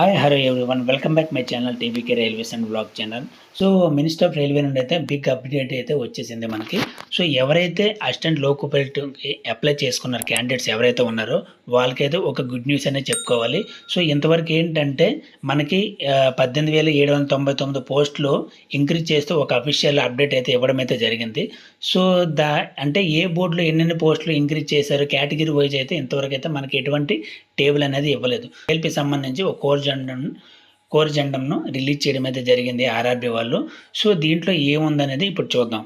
Hi hello one welcome back my channel TVK railways and blog channel so minister of railway నుండి అయితే big update అయితే వచ్చేసింది మనకి. So ఎవరైతే assistant లోకోపైలట్కి అప్లై చేసుకున్నారు క్యాండిడేట్స్ ఎవరైతే ఉన్నారో వాళ్ళకైతే ఒక గుడ్ న్యూస్ అనేది చెప్పుకోవాలి. సో ఇంతవరకు ఏంటంటే మనకి పద్దెనిమిది వేల ఏడు వందల తొంభై తొమ్మిది పోస్టులు ఇంక్రీజ్ చేస్తూ ఒక అఫీషియల్ అప్డేట్ అయితే ఇవ్వడం అయితే జరిగింది. సో దా అంటే ఏ బోర్డులో ఎన్నెన్ని పోస్టులు ఇంక్రీజ్ చేశారు కేటగిరీ వైజ్ అయితే ఇంతవరకు అయితే మనకి ఎటువంటి టేబుల్ అనేది ఇవ్వలేదు. ఎల్పి సంబంధించి ఒక కోర్ జెండం కోర్ జెండంను రిలీజ్ చేయడం అయితే జరిగింది ఆర్ఆర్బి వాళ్ళు. సో దీంట్లో ఏముందనేది ఇప్పుడు చూద్దాం.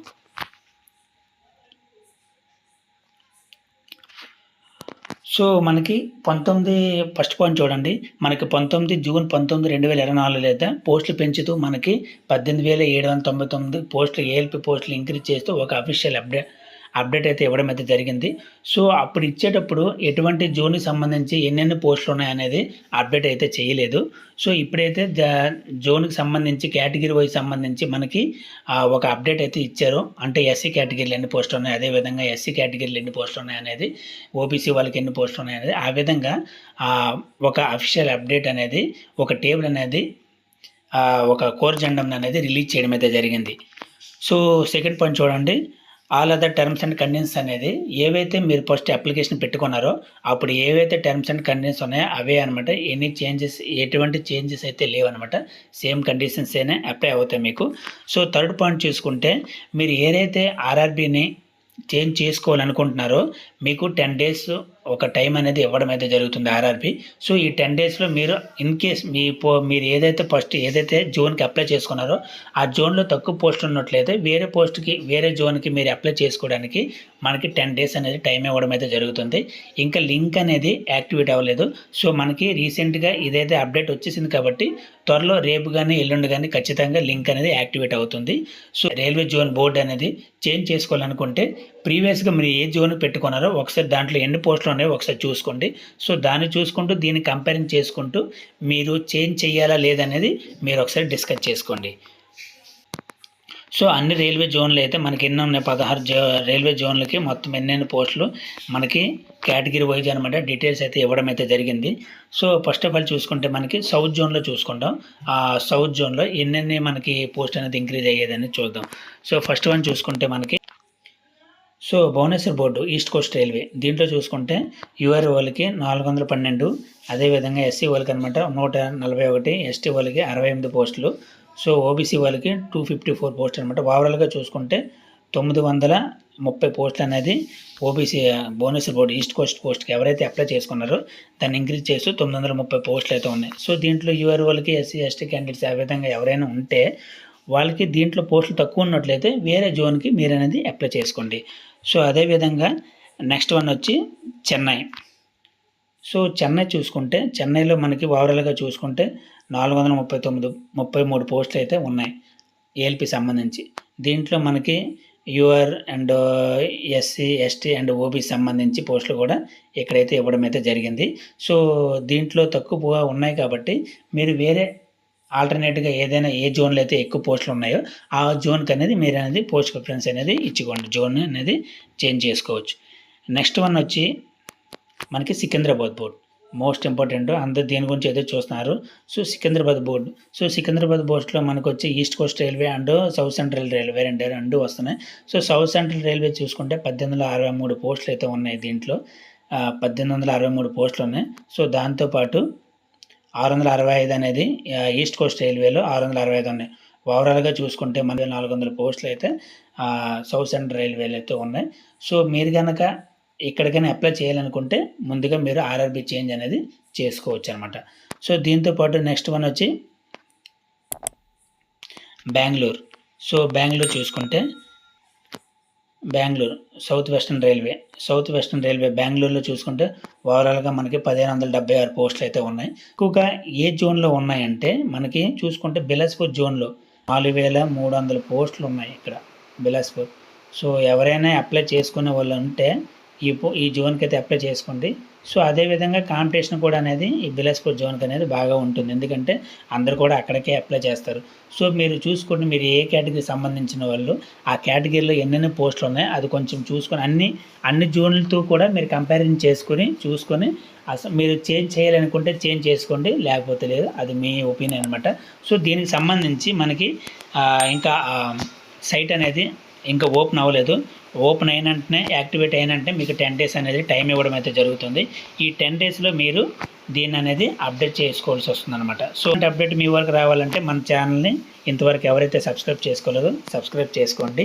సో మనకి పంతొమ్మిది ఫస్ట్ పాయింట్ చూడండి. మనకి పంతొమ్మిది జూన్ పంతొమ్మిది రెండు వేల ఇరవై నాలుగులో అయితే పోస్టులు పెంచుతూ మనకి పద్దెనిమిది వేల ఏడు వందల తొంభై తొమ్మిది పోస్టులు ఏఎల్పి పోస్టులు ఇంక్రీజ్ చేస్తూ ఒక అఫీషియల్ అప్డేట్ అప్డేట్ అయితే ఇవ్వడం అయితే జరిగింది. సో అప్పుడు ఇచ్చేటప్పుడు ఎటువంటి జోన్కి సంబంధించి ఎన్నెన్ని పోస్టులు ఉన్నాయనేది అప్డేట్ అయితే చేయలేదు. సో ఇప్పుడైతే జోన్కి సంబంధించి కేటగిరీ వైజ్ సంబంధించి మనకి ఒక అప్డేట్ అయితే ఇచ్చారు. అంటే ఎస్సీ కేటగిరీలు ఎన్ని పోస్టులు ఉన్నాయి అదేవిధంగా ఎస్సీ కేటగిరీలు ఎన్ని పోస్టులు ఉన్నాయి అనేది ఓబీసీ వాళ్ళకి ఎన్ని పోస్టులు ఉన్నాయి అనేది ఆ విధంగా ఒక అఫీషియల్ అప్డేట్ అనేది ఒక టేబుల్ అనేది ఒక కోర్ జెండం అనేది రిలీజ్ చేయడం అయితే జరిగింది. సో సెకండ్ పాయింట్ చూడండి. All other terms and conditions అనేది ఏవైతే మీరు ఫస్ట్ అప్లికేషన్ పెట్టుకున్నారో అప్పుడు ఏవైతే టర్మ్స్ అండ్ కండిషన్స్ ఉన్నాయో అవే అనమాట ఎనీ చేంజెస్ ఎటువంటి చేంజెస్ అయితే లేవన్నమాట. సేమ్ కండిషన్స్ అయినా అప్లై అవుతాయి మీకు. సో థర్డ్ పాయింట్ చూసుకుంటే మీరు ఏదైతే ఆర్ఆర్బీని చేంజ్ చేసుకోవాలనుకుంటున్నారో మీకు టెన్ డేస్ ఒక టైం అనేది ఇవ్వడం అయితే జరుగుతుంది ఆర్ఆర్పి. సో ఈ టెన్ డేస్లో మీరు ఇన్ కేస్ మీ పో మీరు ఏదైతే ఫస్ట్ ఏదైతే జోన్కి అప్లై చేసుకున్నారో ఆ జోన్లో తక్కువ పోస్ట్ ఉన్నట్లయితే వేరే పోస్ట్కి వేరే జోన్కి మీరు అప్లై చేసుకోవడానికి మనకి టెన్ డేస్ అనేది టైం ఇవ్వడం అయితే జరుగుతుంది. ఇంకా లింక్ అనేది యాక్టివేట్ అవ్వలేదు. సో మనకి రీసెంట్గా ఇదైతే అప్డేట్ వచ్చేసింది కాబట్టి త్వరలో రేపు కానీ ఎల్లుండి కానీ ఖచ్చితంగా లింక్ అనేది యాక్టివేట్ అవుతుంది. సో రైల్వే జోన్ బోర్డు అనేది చేంజ్ చేసుకోవాలనుకుంటే ప్రీవియస్గా మీరు ఏ జోన్ పెట్టుకున్నారో ఒకసారి దాంట్లో ఎన్ని పోస్టులు ఉన్నాయో ఒకసారి చూసుకోండి. సో దాన్ని చూసుకుంటూ దీన్ని కంపేరింగ్ చేసుకుంటూ మీరు చేంజ్ చేయాలా లేదనేది మీరు ఒకసారి డిస్కస్ చేసుకోండి. సో అన్ని రైల్వే జోన్లు అయితే మనకి ఎన్ని ఉన్నాయి. పదహారు జో రైల్వే జోన్లకి మొత్తం ఎన్నెన్ని పోస్టులు మనకి కేటగిరీ వైజ్ అనమాట డీటెయిల్స్ అయితే ఇవ్వడం అయితే జరిగింది. సో ఫస్ట్ ఆఫ్ ఆల్ చూసుకుంటే మనకి సౌత్ జోన్లో చూసుకుంటాం. ఆ సౌత్ జోన్లో ఎన్నెన్ని మనకి పోస్ట్ అనేది ఇంక్రీజ్ అయ్యేదని చూద్దాం. సో ఫస్ట్ వన్ చూసుకుంటే మనకి so Bhubaneswar board east coast railway. దీంట్లో చూసుకుంటే యూఆర్ వాళ్ళకి నాలుగు వందల పన్నెండు అదేవిధంగా ఎస్సీ వాళ్ళకి అనమాట నూట నలభై ఒకటి ఎస్టీ వాళ్ళకి అరవై ఎనిమిది పోస్టులు. సో ఓబీసీ వాళ్ళకి టూ ఫిఫ్టీ ఫోర్ పోస్ట్ అనమాట ఓవరాల్గా చూసుకుంటే తొమ్మిది వందల ముప్పై పోస్టులు అనేది OBC Bhubaneswar board east coast పోస్ట్కి ఎవరైతే అప్లై చేసుకున్నారో దాన్ని ఇంక్రీజ్ చేస్తూ తొమ్మిది వందల ముప్పై పోస్టులు అయితే ఉన్నాయి. సో దీంట్లో యూఆర్ వాళ్ళకి ఎస్సీ ఎస్టీ క్యాండిడేట్స్ ఆ విధంగా ఎవరైనా ఉంటే వాళ్ళకి దీంట్లో పోస్టులు తక్కువ ఉన్నట్లయితే వేరే జోన్కి మీరు అనేది అప్లై చేసుకోండి. సో అదేవిధంగా నెక్స్ట్ వన్ వచ్చి చెన్నై. సో చెన్నై చూసుకుంటే చెన్నైలో మనకి ఓవరాల్గా చూసుకుంటే నాలుగు వందల ముప్పై తొమ్మిది ముప్పై మూడు పోస్టులు అయితే ఉన్నాయి ఏఎల్పి సంబంధించి. దీంట్లో మనకి UR and SC ST and OBC సంబంధించి పోస్టులు కూడా ఇక్కడైతే ఇవ్వడం అయితే జరిగింది. సో దీంట్లో తక్కువ ఉన్నాయి కాబట్టి మీరు వేరే ఆల్టర్నేట్గా ఏదైనా ఏ జోన్లో అయితే ఎక్కువ పోస్టులు ఉన్నాయో ఆ జోన్కి అనేది మీరు అనేది పోస్ట్ ప్రిఫరెన్స్ అనేది ఇచ్చుకోండి. జోన్ అనేది చేంజ్ చేసుకోవచ్చు. నెక్స్ట్ వన్ వచ్చి మనకి సికింద్రాబాద్ బోర్డ్. Most important. అందరు దీని గురించి అయితే చూస్తున్నారు. So Secunderabad board. So Secunderabad బోర్డులో మనకు వచ్చి east coast railway and south central railway రెండు రెండు వస్తున్నాయి. సో సౌత్ సెంట్రల్ రైల్వే చూసుకుంటే పద్దెనిమిది అరవై మూడు పోస్టులు అయితే ఉన్నాయి దీంట్లో. పద్దెనిమిది వందల అరవై మూడు పోస్టులు ఉన్నాయి. సో దాంతోపాటు ఆరు వందల అరవై ఐదు అనేది ఈస్ట్ కోస్ట్ రైల్వేలో ఆరు వందల అరవై ఐదు ఉన్నాయి. ఓవరాల్గా చూసుకుంటే మన నాలుగు వందల పోస్టులు అయితే సౌత్ సెంట్రల్ రైల్వేలు అయితే ఉన్నాయి. సో మీరు కనుక ఎక్కడికైనా అప్లై చేయాలనుకుంటే ముందుగా మీరు ఆర్ఆర్బి చేంజ్ అనేది చేసుకోవచ్చు అనమాట సో దీంతో పాటు నెక్స్ట్ వన్ వచ్చి బెంగళూరు సో బెంగళూరు చూసుకుంటే Bengaluru south western railway south western railway బెంగళూరులో చూసుకుంటే ఓవరాల్గా మనకి పదిహేను వందల డెబ్బై ఆరు పోస్టులు అయితే ఉన్నాయి. ఎక్కువగా ఏ జోన్లో ఉన్నాయంటే మనకి చూసుకుంటే బిలాస్పూర్ జోన్లో నాలుగు వేల మూడు వందల పోస్టులు ఉన్నాయి ఇక్కడ బిలాస్పూర్ సో ఎవరైనా అప్లై చేసుకునే వాళ్ళు ఉంటే ఈ ఈ జోన్కి అయితే అప్లై చేసుకోండి. సో అదేవిధంగా కాంపిటీషన్ కూడా అనేది ఈ బిలాస్పూర్ జోన్కి అనేది బాగా ఉంటుంది. ఎందుకంటే అందరు కూడా అక్కడికే అప్లై చేస్తారు. సో మీరు చూసుకోండి మీరు ఏ కేటగిరీకి సంబంధించిన వాళ్ళు ఆ కేటగిరీలో ఎన్నెన్ని పోస్టులు ఉన్నాయి అది కొంచెం చూసుకొని అన్ని అన్ని జోన్లతో కూడా మీరు కంపారిజన్ చేసుకొని చూసుకొని అసలు మీరు చేంజ్ చేయాలనుకుంటే చేంజ్ చేసుకోండి లేకపోతే లేదు అది మీ ఒపీనియన్ అనమాట సో దీనికి సంబంధించి మనకి ఇంకా సైట్ అనేది ఇంకా ఓపెన్ అవ్వలేదు. ఓపెన్ అయిన వెంటనే యాక్టివేట్ అయిన వెంటనే మీకు టెన్ డేస్ అనేది టైం ఇవ్వడం అయితే జరుగుతుంది. ఈ టెన్ డేస్లో మీరు దీన్ని అనేది అప్డేట్ చేసుకోవాల్సి వస్తుంది అనమాట సో అప్డేట్ మీ వరకు రావాలంటే మన ఛానల్ని ఇంతవరకు ఎవరైతే సబ్స్క్రైబ్ చేసుకోలేదో సబ్స్క్రైబ్ చేసుకోండి.